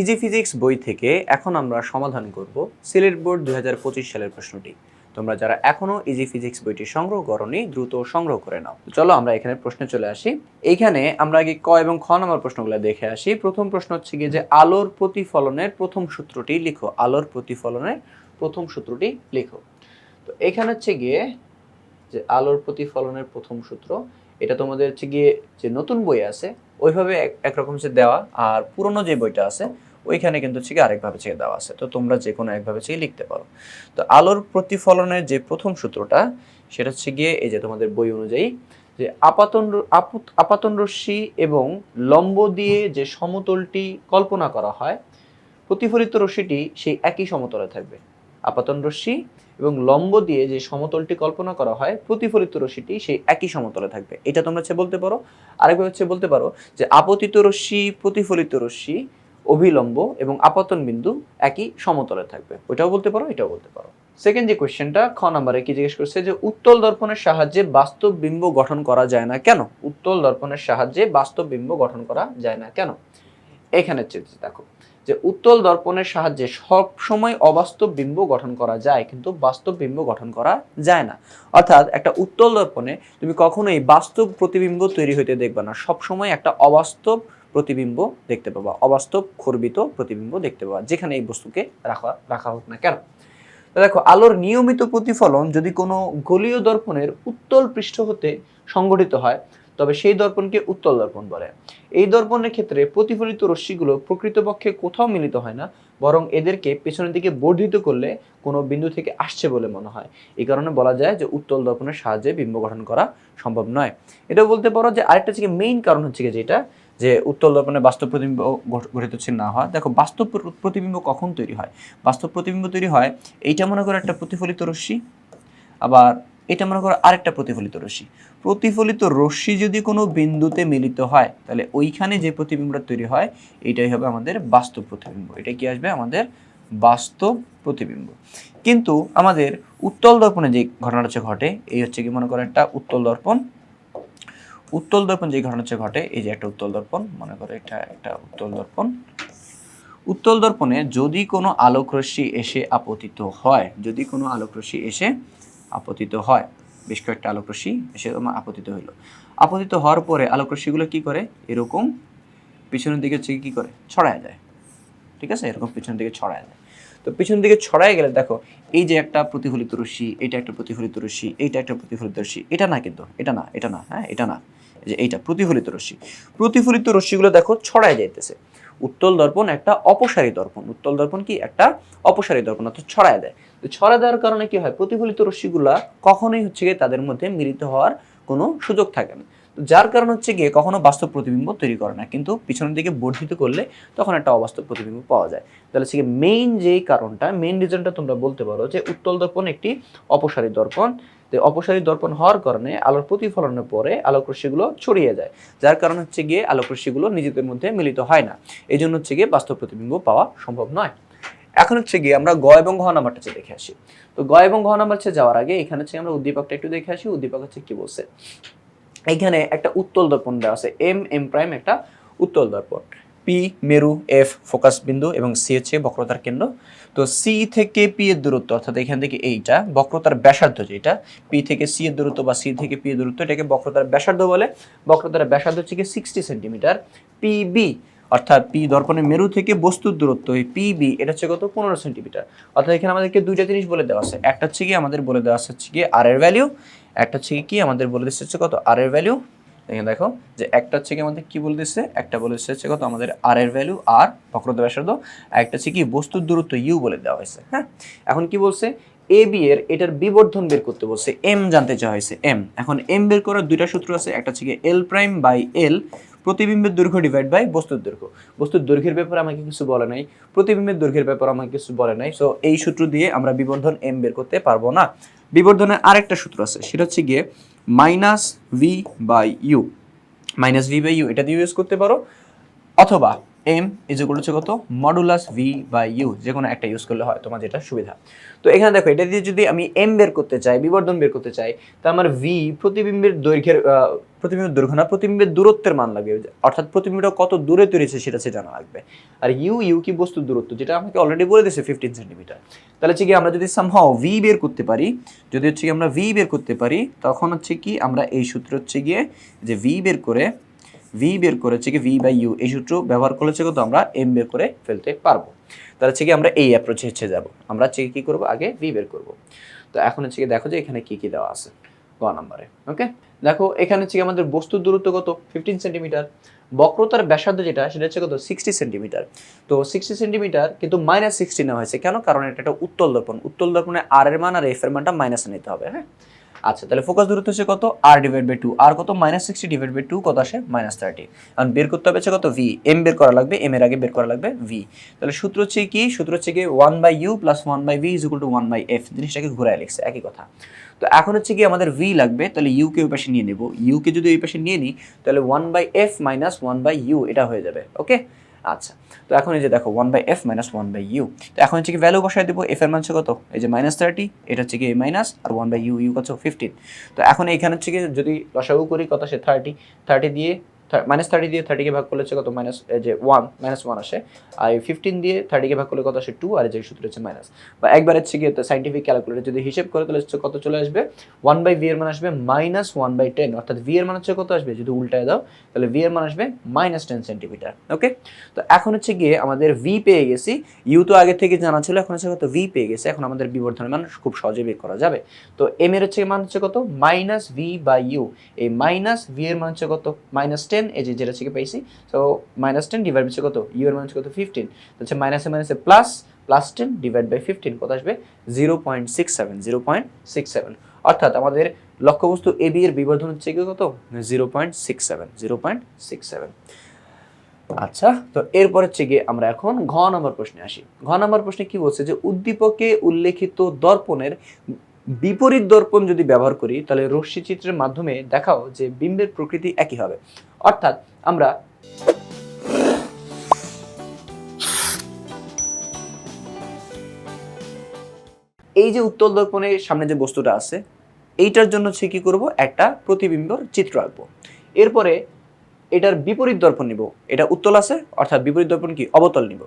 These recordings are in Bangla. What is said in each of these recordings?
ইজি ফিজিক্স বই থেকে এখন আমরা সমাধান করব সিলেট বোর্ড দু হাজার পঁচিশ সালের প্রশ্নটি। তোমরা যারা এখনও ইজি ফিজিক্স বইটি সংগ্রহ করনি, দ্রুত সংগ্রহ করে নাও। চলো আমরা এখানে প্রশ্নে চলে আসি। এইখানে আমরা আগে ক এবং খ নম্বর প্রশ্নগুলো দেখে আসি। প্রথম প্রশ্ন হচ্ছে গিয়ে যে আলোর প্রতিফলনের প্রথম সূত্রটি লিখো। আলোর প্রতিফলনের প্রথম সূত্রটি লিখো। তো এখানে হচ্ছে গিয়ে যে আলোর প্রতিফলনের প্রথম সূত্র, এটা তোমাদের হচ্ছে গিয়ে যে নতুন বই আছে ওইভাবে এক- একরকম হচ্ছে দেওয়া আর পুরনো যে বইটা আছে, ওইখানে কিন্তু হচ্ছে আরেকভাবে চেয়ে দেওয়া আছে। তো তোমরা যে কোনো একভাবে চেয়ে লিখতে পারো। তো আলোর প্রতিফলনের যে প্রথম সূত্রটা, সেটা হচ্ছে গিয়ে এই যে তোমাদের বই অনুযায়ী যে আপাতন আপাতন রশ্মি এবং লম্ব দিয়ে যে সমতলটি কল্পনা করা হয়, প্রতিফলিত রশ্মিটি সেই একই সমতলে থাকবে। আপাতন রশ্মি এবং লম্ব দিয়ে যে সমতলটি কল্পনা করা হয়, প্রতিফলিত রশ্মিটি সেই একই সমতলে থাকবে। এটা তোমরা হচ্ছে বলতে পারো। আরেকভাবে হচ্ছে বলতে পারো যে আপতিত রশ্মি, প্রতিফলিত রশ্মি, অভিলম্ব এবং আপাতন বিন্দু একই সমতলে থাকবে। ওইটাও বলতে পারো, এটাও বলতে পারো। সেকেন্ড যে কোয়েশ্চেনটা খ নম্বরে কি জিজ্ঞেস করছে যে উত্তল দর্পণের সাহায্যে বাস্তব বিম্ব গঠন করা যায় না কেন? উত্তল দর্পণের সাহায্যে বাস্তব বিম্ব গঠন করা যায় না কেন? এখানে চেয়েছে দেখো। যে উত্তল দর্পণের সাহায্যে সব সময় অবাস্তব বিম্ব গঠন করা যায়, কিন্তু বাস্তব বিম্ব গঠন করা যায় না। অর্থাৎ একটা উত্তল দর্পণে তুমি কখনোই বাস্তব প্রতিবিম্ব তৈরি হইতে দেখবে না। সব সময় একটা অবাস্তব প্রতিবিম্ব দেখতে পাবা, অবাস্তব খর্বিত প্রতিবিম্ব দেখতে পাবা, যেখানে এই বস্তুকে রাখা রাখা হোক না কেন। দেখো, আলোর নিয়মিত প্রতিফলন যদি কোনো গলীয় দর্পণের উত্তল পৃষ্ঠ হতে সংগঠিত হয় তবে সেই দর্পণকে উত্তল দর্পণ বলে। এই দর্পণের ক্ষেত্রে প্রতিফলিত রশ্মিগুলো প্রকৃতপক্ষে কোথাও মিলিত হয় না, বরং এদেরকে পেছনের দিকে বর্ধিত করলে কোনো বিন্দু থেকে আসছে বলে মনে হয়। এই কারণে বলা যায় যে উত্তল দর্পণের সাহায্যে বিম্ব গঠন করা সম্ভব নয়। এটা বলতে পারো যে আরেকটা হচ্ছে মেইন কারণ হচ্ছে যেটা, যে উত্তল দর্পণে বাস্তব প্রতিবিম্ব গঠিত হচ্ছে না হয় দেখো, বাস্তব প্রতিবিম্ব কখন তৈরি হয়? বাস্তব প্রতিবিম্ব তৈরি হয়, এইটা মনে করো একটা প্রতিফলিত রশ্মি, আবার এটা মনে করো আরেকটা প্রতিফলিত রশ্মি। প্রতিফলিত রশ্মি যদি কোনো বিন্দুতে মিলিত হয়, তাহলে ওইখানে যে প্রতিবিম্বটা তৈরি হয়, এটাই হবে আমাদের বাস্তব প্রতিবিম্ব। এটা কি আসবে? আমাদের বাস্তব প্রতিবিম্ব। কিন্তু আমাদের উত্তল দর্পণে যে ঘটনাটা হচ্ছে ঘটে, এই হচ্ছে কি মনে করো একটা উত্তল দর্পণ? উত্তল দর্পণ যে ঘটনা হচ্ছে ঘটে, এই যে একটা উত্তল দর্পণ, মনে করো এটা একটা উত্তল দর্পণ। উত্তল দর্পণে যদি কোনো আলোক রশ্মি এসে আপতিত হয়, যদি কোনো আলোক রশ্মি এসে আপতিত হয়। বেশ কয়েকটা আলোক রশ্মি এসে আপতিত হইল। আপতিত হওয়ার পরে আলোক রশ্মিগুলো কি করে? এরকম পিছনের দিকে হচ্ছে কি করে? ছড়ায় যায়। ঠিক আছে? এরকম পিছনের দিকে ছড়ায় যায়। তো পিছন দিকে ছড়ায় গেলে দেখো, এই যে একটা প্রতিফলিত রশ্মি এটা একটা প্রতিফলিত রশ্মি, এইটা একটা প্রতিফলিত রশ্মি, এটা না কিন্তু, এটা না এটা না হ্যাঁ এটা না। যে এইটা প্রতিফলিত রশ্মি। প্রতিফলিত রশ্মিগুলো দেখো ছড়ায় যাইতেছে। উত্তল দর্পণ একটা অপসারী দর্পণ। উত্তল দর্পণ কি? একটা অপসারী দর্পণ অর্থাৎ ছড়ায় দেয়। তো ছড়া দেওয়ার কারণে কি হয়? প্রতিফলিত রশ্মিগুলা কখনোই হচ্ছে গিয়ে তাদের মধ্যে মিলিত হওয়ার কোনো সুযোগ থাকে না। যার কারণ হচ্ছে গিয়ে কখনো বাস্তব প্রতিবিম্ব তৈরি করে না, কিন্তু পিছনের দিকে বর্ধিত করলে তখন একটা অবাস্তব প্রতিবিম্ব পাওয়া যায়। তাহলে হচ্ছে মেইন যেই কারণটা মেইন রিজনটা তোমরা বলতে পারো যে উত্তল দর্পণ একটি অপসারী দর্পণ। তো অপসারী দর্পণ হওয়ার কারণে আলোর প্রতিফলনের পরে আলোক রশ্মিগুলো ছড়িয়ে যায়, যার কারণ হচ্ছে গিয়ে আলোক রশ্মিগুলো নিজেদের মধ্যে মিলিত হয় না। এই জন্য হচ্ছে গিয়ে বাস্তব প্রতিবিম্ব পাওয়া সম্ভব নয়। এখন হচ্ছে গিয়ে আমরা গ এবং ঘ নাম্বারটা দেখে আসি। তো গ এবং ঘ নাম্বার যাওয়ার আগে এখানে হচ্ছে আমরা উদ্দীপকটা একটু দেখে আসি, উদ্দীপক হচ্ছে কি বলছে? এখানে একটা উত্তল দর্পণ দেওয়া আছে। এম এম প্রাইম একটা উত্তল দর্পণ। পি মেরু এফ ফোকাস বিন্দু এবং সি হচ্ছে বক্রতার কেন্দ্র। তো সি থেকে পি এর দূরত্ব, অর্থাৎ এখান থেকে এইটা, বক্রতার ব্যাসার্ধ যেটা পি থেকে সি এর দূরত্ব বা সি থেকে পি এর দূরত্ব, এটাকে বক্রতার ব্যাসার্ধ বলে। বক্রতার ব্যাসার্ধ হচ্ছে কি সিক্সটি সেন্টিমিটার পি বি অর্থাৎ পি দর্পণের মেরু থেকে বস্তুর দূরত্ব, এই পি বি এটা হচ্ছে কত? পনেরো সেন্টিমিটার অর্থাৎ এখানে আমাদেরকে দুইটা জিনিস বলে দেওয়া আছে। একটা হচ্ছে কি আমাদের বলে দেওয়া আছে হচ্ছে কি আর এর ভ্যালিউ একটা হচ্ছে কি আমাদের বলে দিচ্ছে হচ্ছে কত? আর এর ভ্যালু এখানে দেখো, যে একটা হচ্ছে কি আমাদের কি বলে দিচ্ছে? একটা বলে দিচ্ছে হচ্ছে কত? আমাদের আর এর ভ্যালু আর বক্রতা ব্যাসার্ধ। একটা হচ্ছে কি, বস্তুর দূরত্ব ইউ বলে দেওয়া হয়েছে হ্যাঁ? এখন কি বলছে? এ বি এর, এটার বিবর্ধন বের করতে বলছে। এম জানতে চাওয়া হয়েছে এম এখন এম বের করার দুইটা সূত্র আছে। একটা হচ্ছে কি এল প্রাইম বাই এল প্রতিবিম্বের দৈর্ঘ্য ডিভাইড বাই বস্তুর দৈর্ঘ্য। বস্তুর দৈর্ঘ্যের ব্যাপারে আমাকে কিছু বলে নাই। প্রতিবিম্বের দৈর্ঘ্যের ব্যাপারে আমাকে কিছু বলে নাই। সো এই সূত্র দিয়ে আমরা বিবর্ধন এম বের করতে পারব না। বিবর্ধনের আরেকটা সূত্র আছে, সেটা হচ্ছে গিয়ে minus V by U minus V by U এটা দিয়ে ইউজ করতে পারো। অথবা এম ইজ ইকুয়াল হচ্ছে কত? মডুলাস ভি বাই ইউ যে কোনো একটা ইউজ করলে হয় তোমার যেটা সুবিধা। তো এখানে দেখো, এটা দিয়ে যদি আমি এম বের করতে চাই, বিবর্ধন বের করতে চাই, তা আমার ভি প্রতিবিম্বের দৈর্ঘ্যের প্রতিবিম্বের দৈর্ঘ্য না, প্রতিবিম্বের দূরত্বের মান লাগবে। অর্থাৎ প্রতিবিম্বটা কত দূরে তৈরি হয়েছে সেটা সে জানা লাগবে। আর ইউ ইউ কি বস্তুর দূরত্ব, যেটা আমাকে অলরেডি বলে দিয়েছে ফিফটিন সেন্টিমিটার তাহলে হচ্ছে কি, আমরা যদি সামহাও ভি বের করতে পারি, যদি হচ্ছে কি আমরা ভি বের করতে পারি, তখন হচ্ছে কি আমরা এই সূত্র হচ্ছে গিয়ে যে ভি বের করে ভি বের করে হচ্ছে কি ভি বাই ইউ এই সূত্র ব্যবহার করলে হচ্ছে কত? আমরা এম বের করে ফেলতে পারব। তাহলে হচ্ছে কি আমরা এই অ্যাপ্রোচে হচ্ছে যাব। আমরা হচ্ছে কি করব? আগে ভি বের করব। তো এখন হচ্ছে কি দেখো যে এখানে কি কি দেওয়া আছে গ নাম্বারে ওকে দেখো এখানে হচ্ছে কি আমাদের বস্তুর দূরত্ব কত? ফিফটিন সেন্টিমিটার বক্রতার ব্যাসার্ধ যেটা, সেটা হচ্ছে কত? সিক্সটি সেন্টিমিটার তো সিক্সটি সেন্টিমিটার কিন্তু মাইনাস সিক্সটি নেওয়া হয়েছে। কেন? কারণ এটা একটা উত্তল দর্পণ। উত্তল দর্পণে আর এর মান আর এফ এর মানটা মাইনাসে নিতে হবে হ্যাঁ? আচ্ছা তাহলে ফোকাস দূরত্ব হচ্ছে কত? আর ডিভাইড বাই টু আর কত? Minus sixty divide by two কত আসে? মাইনাস থার্টি কারণ বের করতে হবে হচ্ছে কত? ভি এম বের করা লাগবে এম এর আগে বের করা লাগবে ভি তাহলে সূত্র হচ্ছে কি? সূত্র হচ্ছে কি one by U plus one by V is equal to one by F জিনিসটাকে ঘুরায় লিখছে, একই কথা। তো এখন হচ্ছে কি আমাদের ভি লাগবে, তাহলে ইউ কে ওই পাশে নিয়ে নেব। ইউ কে যদি ওই পাশে নিয়ে নিই, তাহলে one by F minus one by U এটা হয়ে যাবে ওকে আচ্ছা তো এখন এই যে দেখো one by F minus one by U তো এখন হচ্ছে কি ভ্যালু বসায় দেবো এফ এর মান কত? এই যে মাইনাস থার্টি এটা হচ্ছে কি এ মাইনাস আর ওয়ান বাই ইউ ইউ কত? ফিফটিন তো এখন এইখানে হচ্ছে কি যদি লসাগু করি, কত সে? থার্টি থার্টি দিয়ে মাইনাস থার্টি দিয়ে থার্টিকে ভাগ করলে হচ্ছে কত? মাইনাস যে ওয়ান মাইনাস ওয়ান আসে। আর ফিফটিন দিয়ে থার্টিকে ভাগ করলে কত আসে? টু আর যে সূত্র হচ্ছে মাইনাস বা একবার হচ্ছে গিয়ে সাইন্টিফিক ক্যালকুলেটর যদি হিসেব করে, তাহলে হচ্ছে কত চলে আসবে? ওয়ান বাই ভি এর মান আসবে মাইনাস ওয়ান বাই টেন অর্থাৎ ভি এর মান হচ্ছে কত আসবে? যদি উল্টায় দাও, তাহলে ভি এর মান আসবে মাইনাস টেন সেন্টিমিটার ওকে তো এখন হচ্ছে গিয়ে আমাদের ভি পেয়ে গেছি। ইউ তো আগে থেকে জানা ছিল, এখন হচ্ছে কত? ভি পেয়ে গেছে। এখন আমাদের বিবর্ধনের মান খুব সহজে বের করা যাবে। তো এম এর হচ্ছে মান হচ্ছে কত? মাইনাস ভি বাই ইউ এই মাইনাস ভি এর মান হচ্ছে কত? মাইনাস টেন এই যে যেটা থেকে পাইছি সো মাইনাস টেন ডিভাইড হচ্ছে কত? ইউ এর হচ্ছে কত? ফিফটিন হচ্ছে মাইনাসে মাইনাসে plus plus ten divide by fifteen কত আসবে? Zero point six seven zero point six seven অর্থাৎ আমাদের লক্ষ্যবস্তু এ বি এর বিবর্ধন হচ্ছে কি কত? Zero point six seven zero point six seven আচ্ছা তো এরপর হচ্ছে গিয়ে আমরা এখন ঘ নম্বর প্রশ্নে আসি। ঘ নম্বর প্রশ্নে কি বলছে যে উদ্দীপকে উল্লেখিত দর্পণের বিপরীত দর্পণ যদি ব্যবহার করি, তাহলে রশ্মি চিত্রের মাধ্যমে দেখাও যে বিম্বের প্রকৃতি একই হবে। অর্থাৎ আমরা এই যে উত্তল দর্পণের সামনে যে বস্তুটা আছে, এইটার জন্য হচ্ছে কি করব? একটা প্রতিবিম্বর চিত্র আঁকবো। এরপরে এটার বিপরীত দর্পণ নিব। এটা উত্তল আছে, অর্থাৎ বিপরীত দর্পণ কি? অবতল নিব।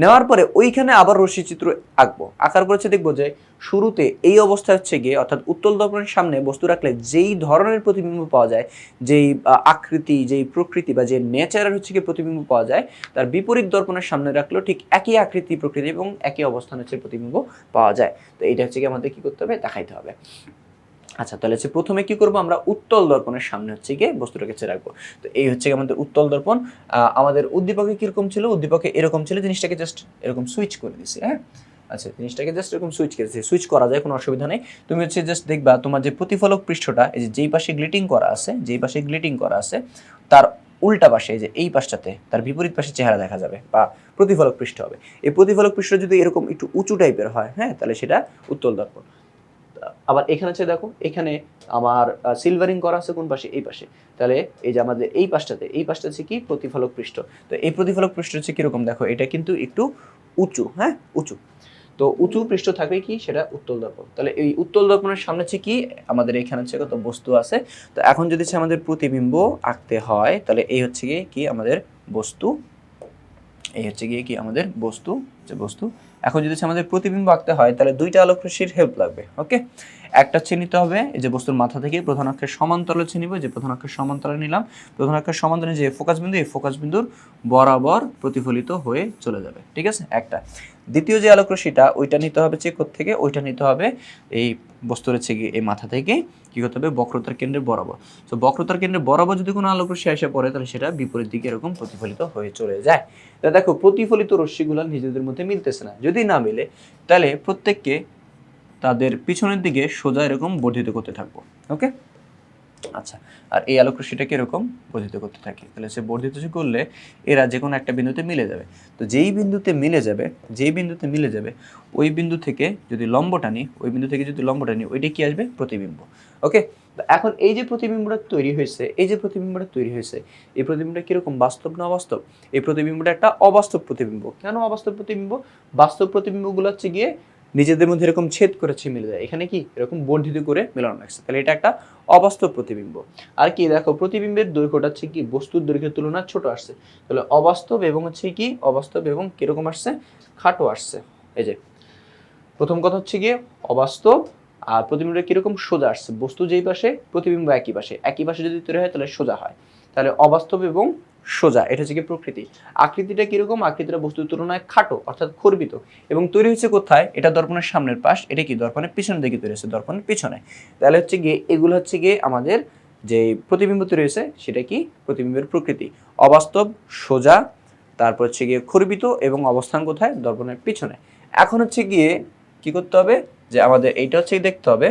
নেওয়ার পরে ওইখানে আবার রশ্মি চিত্র আঁকবো। আঁকার পর হচ্ছে দেখব যে শুরুতে এই অবস্থা হচ্ছে গিয়ে, অর্থাৎ উত্তল দর্পণের সামনে বস্তু রাখলে যেই ধরনের প্রতিবিম্ব পাওয়া যায়, যেই আকৃতি, যেই প্রকৃতি বা যে নেচারের হচ্ছে গিয়ে প্রতিবিম্ব পাওয়া যায়, তার বিপরীত দর্পণের সামনে রাখলেও ঠিক একই আকৃতি, প্রকৃতি এবং একই অবস্থান হচ্ছে প্রতিবিম্ব পাওয়া যায়। তো এটা হচ্ছে কি আমাদের কি করতে হবে? দেখাইতে হবে। আচ্ছা তাহলে হচ্ছে প্রথমে কি করব আমরা উত্তল দর্পণের সামনে হচ্ছে গিয়ে বস্তুটাকে চেয়ে রাখব। তো এই হচ্ছে আমাদের উত্তল দর্পণ। আমাদের উদ্দীপকে কীরকম ছিল? উদ্দীপকে এরকম ছিল, জিনিসটাকে জাস্ট এরকম সুইচ করে দিছি হ্যাঁ? আচ্ছা জিনিসটাকে জাস্ট এরকম সুইচ করেছি সুইচ করা যায়, কোনো অসুবিধা নেই। তুমি হচ্ছে জাস্ট দেখবা, তোমার যে প্রতিফলক পৃষ্ঠটা, এই যে যেই পাশে গ্লিটিং করা আছে, যেই পাশে গ্লিটিং করা আছে, তার উল্টা পাশে যে এই পাশটাতে, তার বিপরীত পাশে চেহারা দেখা যাবে বা প্রতিফলক পৃষ্ঠ হবে। এই প্রতিফলক পৃষ্ঠ যদি এরকম একটু উঁচু টাইপের হয় হ্যাঁ? তাহলে সেটা উত্তল দর্পণ। আবার এখানে হচ্ছে দেখো, এখানে আমার সিলভারিং করা আছে কোন পাশে? এই পাশে। তাহলে এই যে আমাদের এই পাশটাতে, এই পাশটা হচ্ছে কি? প্রতিফলক পৃষ্ঠ। তো এই প্রতিফলক পৃষ্ঠ হচ্ছে কীরকম? দেখো, এটা কিন্তু একটু উঁচু হ্যাঁ? উঁচু। তো উঁচু পৃষ্ঠ থাকবে কি? সেটা উত্তল দর্পণ। তাহলে এই উত্তল দর্পণের সামনে হচ্ছে কি? আমাদের এখানে হচ্ছে কত বস্তু আছে। তো এখন যদি আমাদের প্রতিবিম্ব আঁকতে হয়, তাহলে এই হচ্ছে গিয়ে কি? আমাদের বস্তু, এই হচ্ছে গিয়ে কি? আমাদের বস্তু, যে বস্তু এখন যদি আমাদের প্রতিবিম্ব আঁকতে হয় তাহলে দুইটা আলোক রশ্মির হেল্প লাগবে ওকে একটা হচ্ছে হবে। এই যে বস্তুর মাথা থেকে প্রধান অক্ষের সমান্তরাল হচ্ছে যে প্রধান অক্ষের সমান্তরাল নিলাম। প্রধান অক্ষের সমান্তরালে যে ফোকাস বিন্দু, এই ফোকাস বিন্দুর বরাবর প্রতিফলিত হয়ে চলে যাবে। ঠিক আছে? একটা। দ্বিতীয় যে আলোক রশ্মিটা ওইটা নিতে হবে চেক থেকে ওইটা নিতে হবে এই বস্তুর হচ্ছে গিয়ে এই মাথা থেকে। কি করতে হবে? বক্রতার কেন্দ্রের বরাবর। তো বক্রতার কেন্দ্রের বরাবর যদি কোনো আলোক রশ্মি এসে পড়ে, তাহলে সেটা বিপরীত দিকে এরকম প্রতিফলিত হয়ে চলে যায়। তা দেখো, প্রতিফলিত রশ্মিগুলো নিজেদের মধ্যে মিলতেছে না। যদি না মিলে, তাহলে প্রত্যেককে তাদের পিছনের দিকে সোজা এরকম বর্ধিত করতে থাকব ওকে আচ্ছা আর এই আলোক রশ্মিটাকে এরকম বর্ধিত করতে থাকি? তাহলে সে বর্ধিত করলে এরা যে কোনো একটা বিন্দুতে মিলে যাবে। তো যেই বিন্দুতে মিলে যাবে, যেই বিন্দুতে মিলে যাবে, ওই বিন্দু থেকে যদি লম্ব টানি ওই বিন্দু থেকে যদি লম্ব টানি ওইটা কি আসবে? প্রতিবিম্ব ওকে তো এখন এই যে প্রতিবিম্বটা তৈরি হয়েছে, এই যে প্রতিবিম্বটা তৈরি হয়েছে, এই প্রতিবিম্বটা কীরকম? বাস্তব না অবাস্তব? এই প্রতিবিম্বটা একটা অবাস্তব প্রতিবিম্ব। কেন অবাস্তব প্রতিবিম্ব? বাস্তব প্রতিবিম্বগুলো হচ্ছে গিয়ে নিজেদের মধ্যে এরকম ছেদ করেছে মিলে যায়। এখানে কি? এরকম বর্ধিত করে মেলানো লাগছে তাহলে এটা একটা অবাস্তব প্রতিবিম্ব। আর কি, দেখো, প্রতিবিম্বের দৈর্ঘ্যটা হচ্ছে কি? বস্তুর দৈর্ঘ্যের তুলনায় ছোট আসছে। তাহলে অবাস্তব এবং হচ্ছে কি? অবাস্তব এবং কীরকম আসছে? খাটো আসছে। এই যে, প্রথম কথা হচ্ছে গিয়ে অবাস্তব আর প্রতিবিম্বটা কীরকম সোজা আসছে। বস্তু যেই পাশে, প্রতিবিম্ব একই পাশে। একই পাশে যদি তৈরি হয়, তাহলে সোজা হয়। তাহলে অবাস্তব এবং সোজা, এটা হচ্ছে কি প্রকৃতি। আকৃতিটা কীরকম? আকৃতিটা বস্তুর তুলনায় খাটো, অর্থাৎ খর্বিত। এবং তৈরি হচ্ছে কোথায়? এটা দর্পণের সামনের পাশ, এটা কি দর্পণের পিছনের দিকে তৈরি হচ্ছে দর্পণের পিছনে। তাহলে হচ্ছে গিয়ে, এগুলো হচ্ছে গিয়ে আমাদের যে প্রতিবিম্ব তৈরি হয়েছে, সেটা কি? প্রতিবিম্বের প্রকৃতি। অবাস্তব, সোজা, তারপর হচ্ছে গিয়ে খর্বিত এবং অবস্থান কোথায়? দর্পণের পিছনে। এখন হচ্ছে গিয়ে কি করতে হবে? যে আমাদের এইটা হচ্ছে দেখতে হবে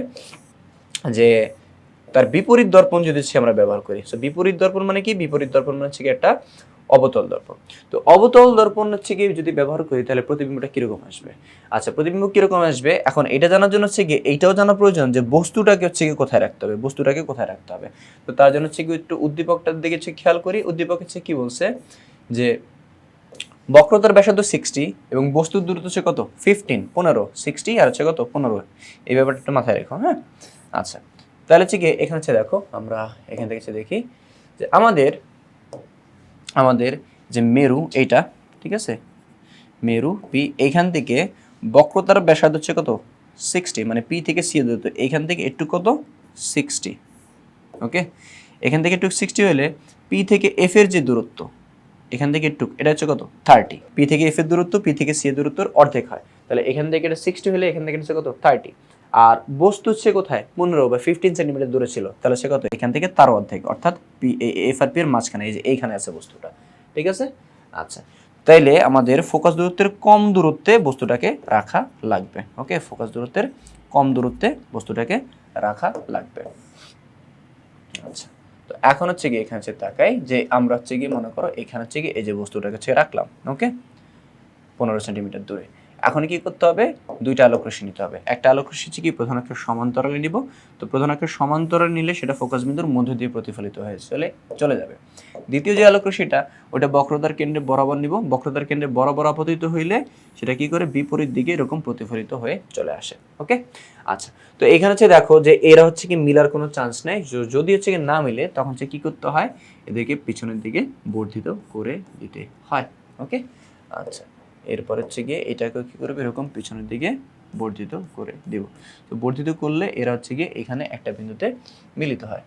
যে তার বিপরীত দর্পণ যদি হচ্ছে আমরা ব্যবহার করি তো বিপরীত দর্পণ মানে কি? বিপরীত দর্পণ মানে হচ্ছে কি একটা অবতল দর্পণ। তো অবতল দর্পণ হচ্ছে কি? যদি ব্যবহার করি, তাহলে প্রতিবিম্বটা কীরকম আসবে? আচ্ছা প্রতিবিম্ব কীরকম আসবে? এখন এটা জানার জন্য হচ্ছে কি এইটাও জানা প্রয়োজন যে বস্তুটাকে হচ্ছে কি কোথায় রাখতে হবে, বস্তুটাকে কোথায় রাখতে হবে। তো তার জন্য হচ্ছে কি একটু উদ্দীপকটার দিকে হচ্ছে খেয়াল করি। উদ্দীপক হচ্ছে কি বলছে? যে বক্রতার ব্যাসার্ধ সিক্সটি এবং বস্তুর দূরত্ব হচ্ছে কত? ফিফটিন পনেরো সিক্সটি আর হচ্ছে কত? পনেরো। এই ব্যাপারটা মাথায় রেখো হ্যাঁ? আচ্ছা। তাহলে হচ্ছে কি এখানে হচ্ছে দেখো, আমরা এখান থেকে দেখি যে আমাদের আমাদের যে মেরু, এইটা, ঠিক আছে? মেরু পি এইখান থেকে বক্রতার ব্যাসার্ধ হচ্ছে কত? সিক্সটি মানে পি থেকে সি দূরত্ব এইখান থেকে একটু কত? সিক্সটি ওকে এখান থেকে একটু সিক্সটি হলে পি থেকে এফ এর যে দূরত্ব, এখান থেকে একটু, এটা হচ্ছে কত? থার্টি পি থেকে এফ এর দূরত্ব পি থেকে সি এর দূরত্বর অর্ধেক হয়। তাহলে এখান থেকে এটা সিক্সটি হলে এখান থেকে হচ্ছে কত? থার্টি আর বস্তু হচ্ছে কোথায়? পনেরো বা ফিফটিন সেন্টিমিটার দূরে ছিল। তাহলে সে কত? এখান থেকে তার অর্ধেক, অর্থাৎ পি এফ আর পি এর মাঝখানে, এই যে এইখানে আছে বস্তুটা। ঠিক আছে? আচ্ছা। তাইলে আমাদের ফোকাস দূরত্বের কম দূরত্বে বস্তুটাকে রাখা লাগবে। ওকে ফোকাস দূরত্বের কম দূরত্বে বস্তুটাকে রাখা লাগবে। আচ্ছা। তো এখন হচ্ছে কি এখানে তাকাই যে আমরা হচ্ছে কি মনে করো এখানে হচ্ছে কি এই যে বস্তুটাকে হচ্ছে রাখলাম। ওকে পনেরো সেন্টিমিটার দূরে। এখন কি করতে হবে? দুইটা আলোক রশ্মি নিতে হবে। একটা আলোক রশ্মি হচ্ছে কি? প্রধান অক্ষের সমান্তরালে নিব। তো প্রধান অক্ষের সমান্তরাল নিলে সেটা ফোকাস বিন্দুর মধ্য দিয়ে প্রতিফলিত হয়ে চলে চলে যাবে। দ্বিতীয় যে আলোক রশ্মিটা ওটা বক্রতার কেন্দ্রে বরাবর নিব। বক্রতার কেন্দ্রে বরাবর আপতিত হইলে সেটা কি করে? বিপরীত দিকে এরকম প্রতিফলিত হয়ে চলে আসে। ওকে? আচ্ছা তো এখানে হচ্ছে দেখো যে এরা হচ্ছে কি মিলার কোনো চান্স নেই। যদি হচ্ছে কি না মিলে, তখন হচ্ছে কি করতে হয়? এদেরকে পিছনের দিকে বর্ধিত করে দিতে হয়। ওকে? আচ্ছা এরপর হচ্ছে গিয়ে এটাকে কী করবে? এরকম পিছনের দিকে বর্ধিত করে দিব। তো বর্ধিত করলে এরা হচ্ছে গিয়ে এখানে একটা বিন্দুতে মিলিত হয়।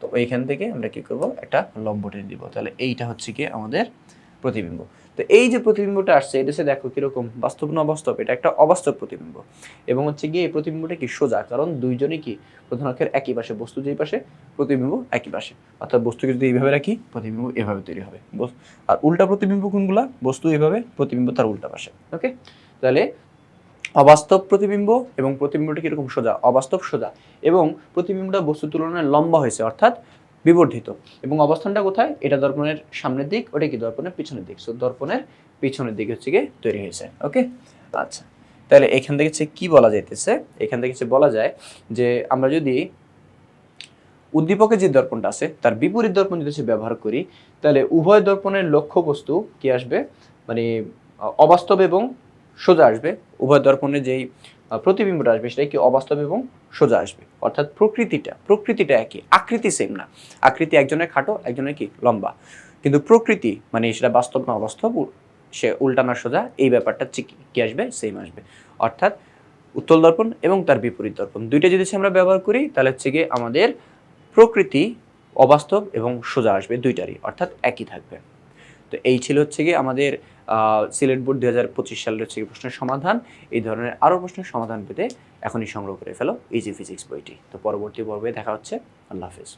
তো এইখান থেকে আমরা কি করব? একটা লম্ব টেনে দিব। তাহলে এইটা হচ্ছে গিয়ে আমাদের প্রতিবিম্ব। তো এই যে প্রতিবিম্বটা আসছে সে দেখো কীরকম? বাস্তব না অবাস্তব? এটা একটা অবাস্তব প্রতিবিম্ব। এবং হচ্ছে গিয়ে এই প্রতিবিম্বটা কি সোজা? কারণ দুইজনই কি প্রধান অক্ষের একই পাশে, বস্তু যেই পাশে, প্রতিবিম্ব একই পাশে। অর্থাৎ বস্তুকে যদি এইভাবে রাখি, প্রতিবিম্ব এভাবে তৈরি হবে। আর উল্টা প্রতিবিম্ব কোনগুলা? বস্তু এভাবে প্রতিবিম্ব তার উল্টা পাশে। ওকে? তাহলে অবাস্তব প্রতিবিম্ব এবং প্রতিবিম্বটা কীরকম সোজা? অবাস্তব সোজা। এবং প্রতিবিম্বটা বস্তু তুলনায় লম্বা হয়েছে। অর্থাৎ বিবর্ধিত। এবং অবস্থানটা কোথায়? এটা দর্পণের সামনের দিক, ওটা কি দর্পণের পিছনের দিক? সো দর্পণের পিছনের দিকে হচ্ছে গিয়ে তৈরি হয়েছে ওকে আচ্ছা তাহলে এখান থেকে হচ্ছে কি বলা যাইতেছে? এখান থেকে হচ্ছে বলা যায় যে আমরা যদি উদ্দীপকের যে দর্পণটা আছে, তার বিপরীত দর্পণ যদি হচ্ছে ব্যবহার করি, তাহলে উভয় দর্পণের লক্ষ্যবস্তু কি আসবে? মানে অবাস্তব এবং সোজা আসবে। উভয় দর্পণের যেই প্রতিবিম্বটা আসবে সেটা কি অবাস্তব এবং সোজা আসবে? অর্থাৎ প্রকৃতিটা প্রকৃতিটা একই, আকৃতি সেম না। আকৃতি একজনের খাটো, একজনের কি? লম্বা। কিন্তু প্রকৃতি মানে সেটা বাস্তব না অবাস্তব সে উল্টানা সোজা, এই ব্যাপারটা কি আসবে? সেম আসবে। অর্থাৎ উত্তল দর্পণ এবং তার বিপরীত দর্পণ। দুইটা যদি আমরা ব্যবহার করি, তাহলে হচ্ছে গিয়ে আমাদের প্রকৃতি অবাস্তব এবং সোজা আসবে দুইটারই, অর্থাৎ একই থাকবে। তো এই ছিল হচ্ছে গিয়ে আমাদের সিলেট বোর্ড দুই হাজার পঁচিশ সালের হচ্ছে প্রশ্নের সমাধান। এই ধরনের আরও প্রশ্নের সমাধান পেতে এখনই সংগ্রহ করে ফেলো ইজি ফিজিক্স বইটি। তো পরবর্তী পর্বে দেখা হচ্ছে। আল্লাহ হাফিজ।